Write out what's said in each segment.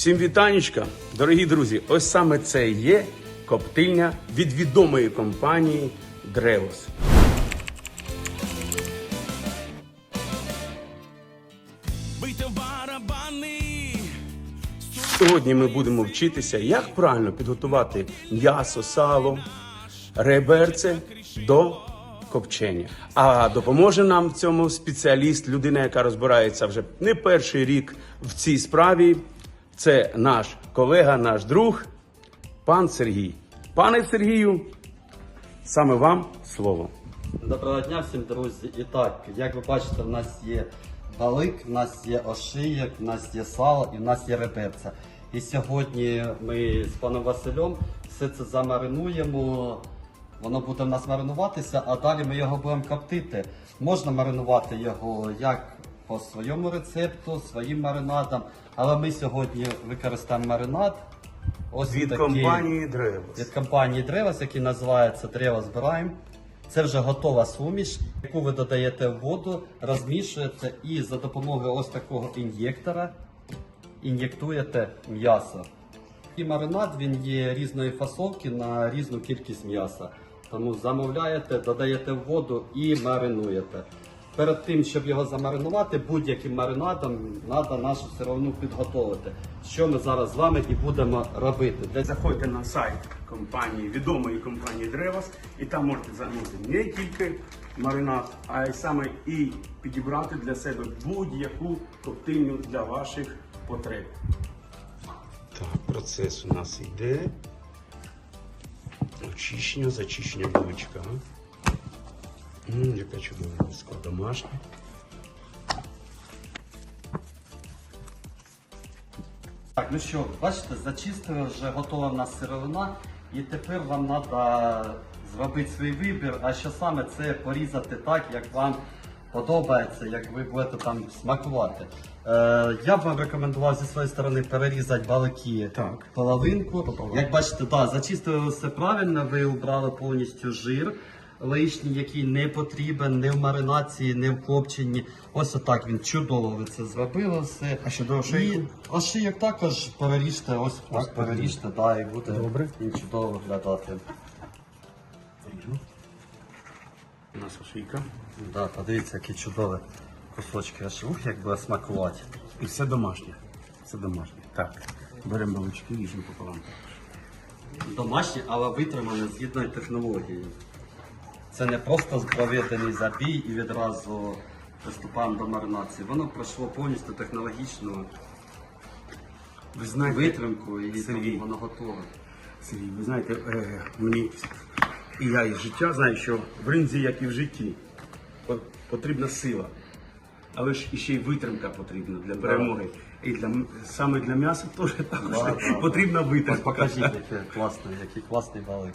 Всім вітанечка, дорогі друзі. Ось саме це є коптильня від відомої компанії Древос. Сьогодні ми будемо вчитися, як правильно підготувати м'ясо, сало, реберце до копчення. А допоможе нам в цьому спеціаліст, людина, яка розбирається вже не перший рік в цій справі. Це наш колега, наш друг, пан Сергій. Пане Сергію, саме вам слово. Доброго дня всім друзі. І так, як ви бачите, в нас є балик, в нас є ошиєк, в нас є сало і в нас є реберця. І сьогодні ми з паном Василем все це замаринуємо. Воно буде в нас маринуватися, а далі ми його будемо коптити. Можна маринувати його як по своєму рецепту, своїм маринадам, але ми сьогодні використаємо маринад. Ось Від такий компанії Древос. від компанії Древос, який називається Древос Брайм. Це вже готова суміш, яку ви додаєте в воду, розмішуєте і за допомогою ось такого ін'єктора ін'єктуєте м'ясо. І маринад він є різної фасовки на різну кількість м'яса. Тому замовляєте, додаєте в воду і маринуєте. Перед тим, щоб його замаринувати, будь-яким маринадом треба нашу сировину підготовити. Що ми зараз з вами і будемо робити. Заходьте на сайт компанії, відомої компанії Древос, і там можете замовити не тільки маринад, а й саме і підібрати для себе будь-яку коптильню для ваших потреб. Так, процес у нас йде. Очищення, зачищення булочка. М, яка чудова миска домашня. Так, ну що, бачите, зачистили, вже готова в нас сировина, і тепер вам треба зробити свій вибір, а що саме це порізати так, як вам подобається, як ви будете там смакувати. Е, я б вам рекомендував зі своєї сторони перерізати балики Так. половинку. Пополам. Як бачите, да, зачистили все правильно, ви убрали повністю жир. Лишній, який не потрібен ні в маринації, ні в копченні. Ось отак він чудово ви це зробили все. А щодо ошийку? І ошийок також переріжте, ось ось Так, переріжте, да, і буде Добре. він чудово виглядати. Нас ошийка. Да, подивіться, які чудові кусочки аж ух, як буде смакувати. І все домашнє. Все домашнє. Так. Беремо балички, ріжемо пополам. Домашнє, але витримане згідно технології. Це не просто проведений забій і відразу приступаємо до маринації. Воно пройшло повністю технологічну Ви знаєте, витримку і Сергій. воно готове. Сергій, ви знаєте, е, мені і я із життя знаю, що в ринзі, як і в житті, потрібна сила. Але ж іще й витримка потрібна для перемоги. І для саме для м'яса теж також Да, да, потрібна витримка. покажіть, який класний, який класний балик.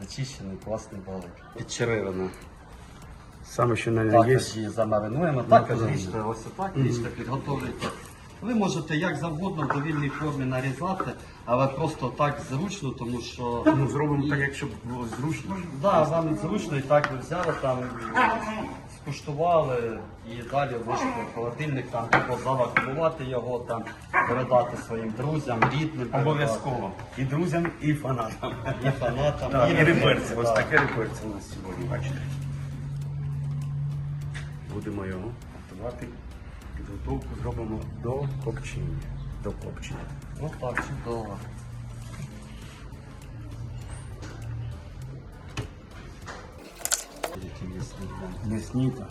Зачищений класний балик. Підчеревина. Саме що на є. Також її замаринуємо. Також Наповнено. ріжте ось отак, ріжте, підготовлюйте. Ви можете як завгодно в довільній формі нарізати, але просто так зручно, тому що Ну, зробимо так, якщо було зручно. да, вам зручно і так ви взяли там, скуштували і далі можете в холодильник там або завакумувати його, там, передати своїм друзям, рідним. Обов'язково. І друзям, і фанатам. І фанатам. Так, і реперці. Ось таке реперці у нас сьогодні, бачите. Будемо його готувати. Підготовку зробимо до копчення. До копчення. Ну так, чудово. Які м'ясні, да. М'ясні та.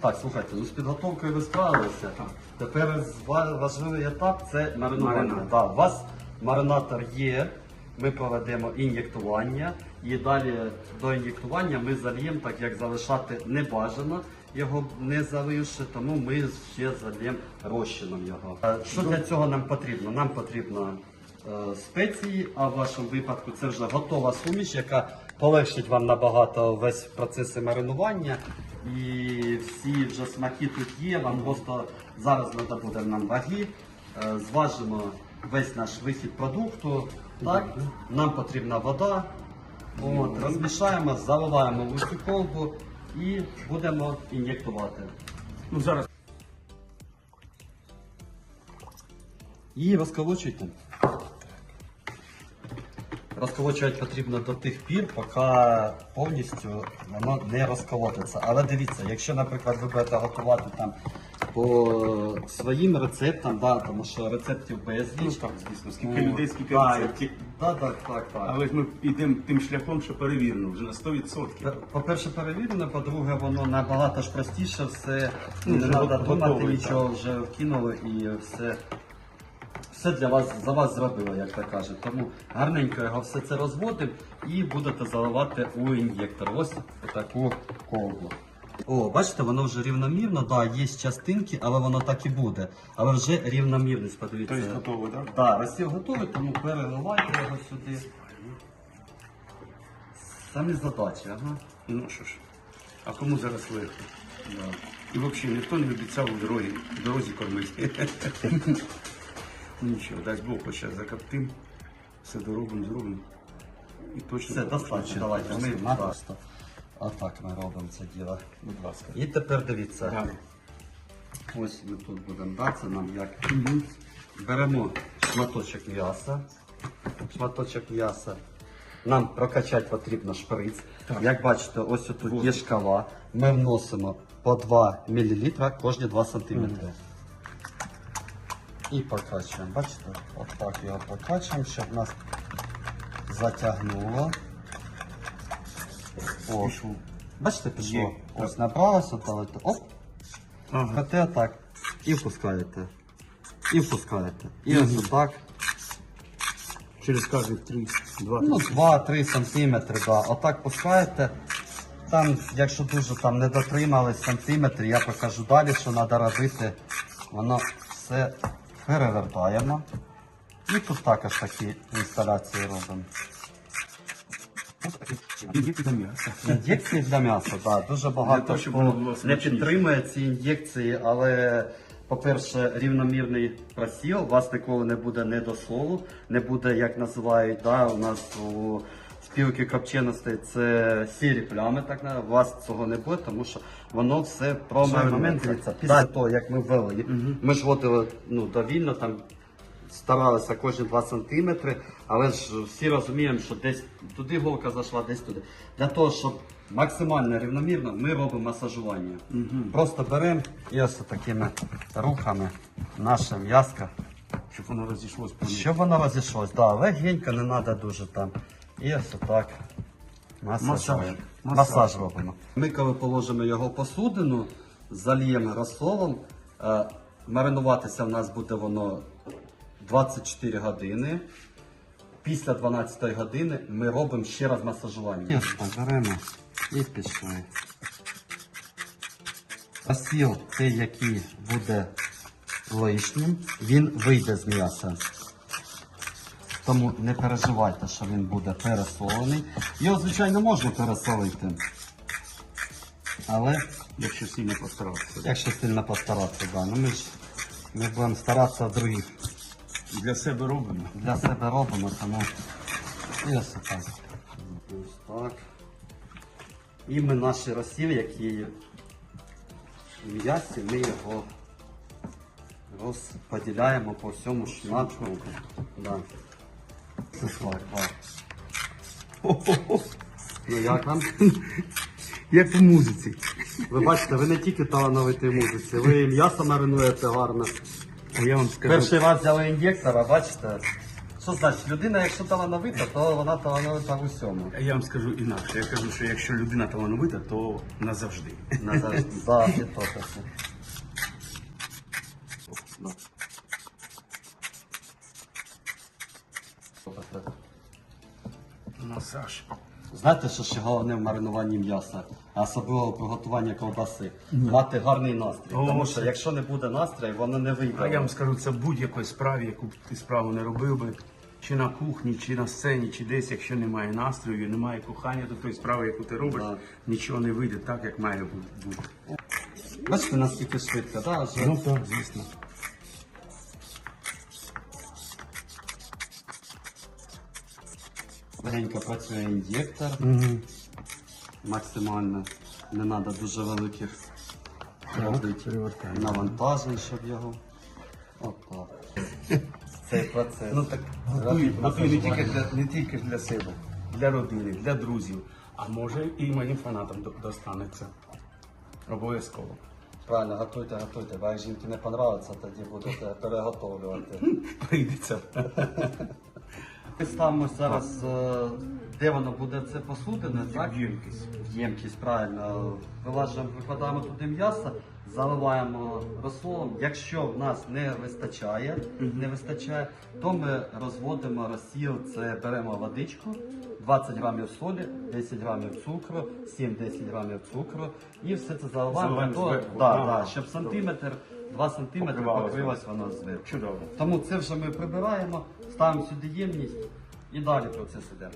Так, слухайте, ну з підготовкою ви справилися. Тепер важливий етап це маринування. Маринад. Да, у вас маринатор є, ми проведемо ін'єктування і далі до ін'єктування ми зальємо, так як залишати не бажано його не заливши, тому ми ще зальємо розчином його. Що для цього нам потрібно? Нам потрібно е, спеції, а в вашому випадку це вже готова суміш, яка полегшить вам набагато весь процес маринування. І всі вже смаки тут є. Вам просто зараз треба буде нам ваги. Е, Зважимо весь наш вихід продукту. Так? Нам потрібна вода, От, розмішаємо, заливаємо в цю колбу і будемо ін'єктувати. Ну зараз. І розколочуйте. Розколочувати потрібно до тих пір, поки повністю воно не розколотиться. Але дивіться, якщо, наприклад, ви будете готувати там по своїм рецептам, да, тому що рецептів безліч. так, звісно, скільки От, людей, скільки да, рецептів. Так, так, так, так. Але ж ми йдемо тим шляхом, що перевірено вже на 100%. По-перше, перевірено, по-друге, воно набагато ж простіше, все Ну, не вже треба думати, так. нічого вже вкинули і все, все для вас за вас зробило, як то кажуть. Тому гарненько його все це розводимо і будете заливати у ін'єктор. Ось таку колбу. О, бачите, воно вже рівномірно, да, є частинки, але воно так і буде. Але вже рівномірність, подивіться. Тобто готово, так? Так, розсіл готовий, тому переливайте його сюди. Самі задачі, ага. Ну що ж, а кому зараз легко? Да. І взагалі ніхто не обіцяв у дорозі, в дорозі кормити. Ну нічого, дасть Бог, хоч зараз закоптим, все доробимо, зробимо. І точно Все, достатньо, давайте ми Отак ми робимо це діло. Будь ласка. І тепер дивіться. Так. Ось ми тут будемо да, це нам як. Беремо шматочок м'яса. Шматочок м'яса. Нам прокачати потрібно шприц. Так. Як бачите, ось тут є шкала. Ми вносимо по 2 мл кожні 2 см. І прокачуємо. Бачите? Отак його прокачуємо, щоб нас затягнуло. О, бачите, пішло. Є. Ось набралося, давайте. Оп. Ага. Проте так. І впускаєте. І впускаєте. І ось отак. Через кожних 3, 2, Ну, 2-3 сантиметри, да. Отак пускаєте. Там, якщо дуже там не дотримались сантиметри, я покажу далі, що треба робити. Воно все перевертаємо. І тут також такі інсталяції робимо. Ін'єкції до м'яса. Ін'єкції для м'яса, так. Дуже багато того, щоб хто було не смачніше. підтримує ці ін'єкції, але, по-перше, рівномірний просіл, у вас ніколи не буде недосолу, не буде, як називають, да, у нас у спілки копченостей це сірі плями, так на- у вас цього не буде, тому що воно все промаринується. момент, Дивіться, Після того, як ми ввели, ми ж водили ну, довільно, там старалися кожні 2 сантиметри, але ж всі розуміємо, що десь туди голка зайшла, десь туди. Для того, щоб максимально рівномірно, ми робимо масажування. Просто беремо і ось такими рухами наше м'яско, Щоб воно розійшлось щоб воно розійшлось. Да, легенько, не треба дуже там. І ось так. Масаж. Масаж. Масаж. робимо. Ми коли положимо його посудину, зальємо розсолом. Е, маринуватися в нас буде воно 24 години. Після 12 години ми робимо ще раз масажування. Беремо і пішли. Розсіл цей, який буде лишнім, він вийде з м'яса. Тому не переживайте, що він буде пересолений. Його, звичайно, можна пересолити. Але Якщо сильно постаратися. якщо сильно постаратися, да. ну ми ж ми будемо старатися других. Для себе робимо. Для себе робимо, тому і ось так. Ось так. І ми наші розсіл, які в м'ясі, ми його розподіляємо по всьому шматку. Да. Це так, так. Ну як нам? Як в музиці. Ви бачите, ви не тільки талановитий музиці, ви і м'ясо маринуєте гарно. А я вам скажу. Перший раз взяли ін'єктора, бачите? Що значить, людина, якщо талановита, то вона талановита в усьому. Я вам скажу інакше. Я кажу, що якщо людина талановита, то назавжди. Назавжди. І то таке. Да. Масаж. Знаєте, що ще головне в маринуванні м'яса, а особливо в приготуванні ковбаси? Мати гарний настрій. О, Тому що це- якщо не буде настрою, воно не вийде. А я вам скажу, це будь-якої справі, яку б ти справу не робив би, чи на кухні, чи на сцені, чи десь, якщо немає настрою, немає кохання до тої справи, яку ти робиш, Да. нічого не вийде так, як має бути. Бачите, наскільки швидко, да? вже? Ну так, звісно. Легенько працює ін'єктор. Максимально не треба дуже великих робити навантажень, щоб його. Отак. Цей процес. Ну так готуй, готуй не тільки для не тільки для себе, для родини, для друзів. А може і моїм фанатам до- достанеться. Обов'язково. Правильно, готуйте, готуйте, бо як жінки не понравиться, тоді будете переготовлювати. Прийдеться. Ми ставимо зараз, е, де воно буде це посудине, так? Ємкість. Ємкість, правильно. Вилажуємо, викладаємо туди м'ясо, заливаємо розсолом. Якщо в нас не вистачає, не вистачає, то ми розводимо розсіл, це беремо водичку, 20 грамів солі, 10 грамів цукру, 7-10 грамів цукру і все це заливаємо, до, да, да, щоб сантиметр, 2 сантиметри покрилось воно зверху. Чудово. Тому це вже ми прибираємо, ставимо сюди ємність і далі процес іде.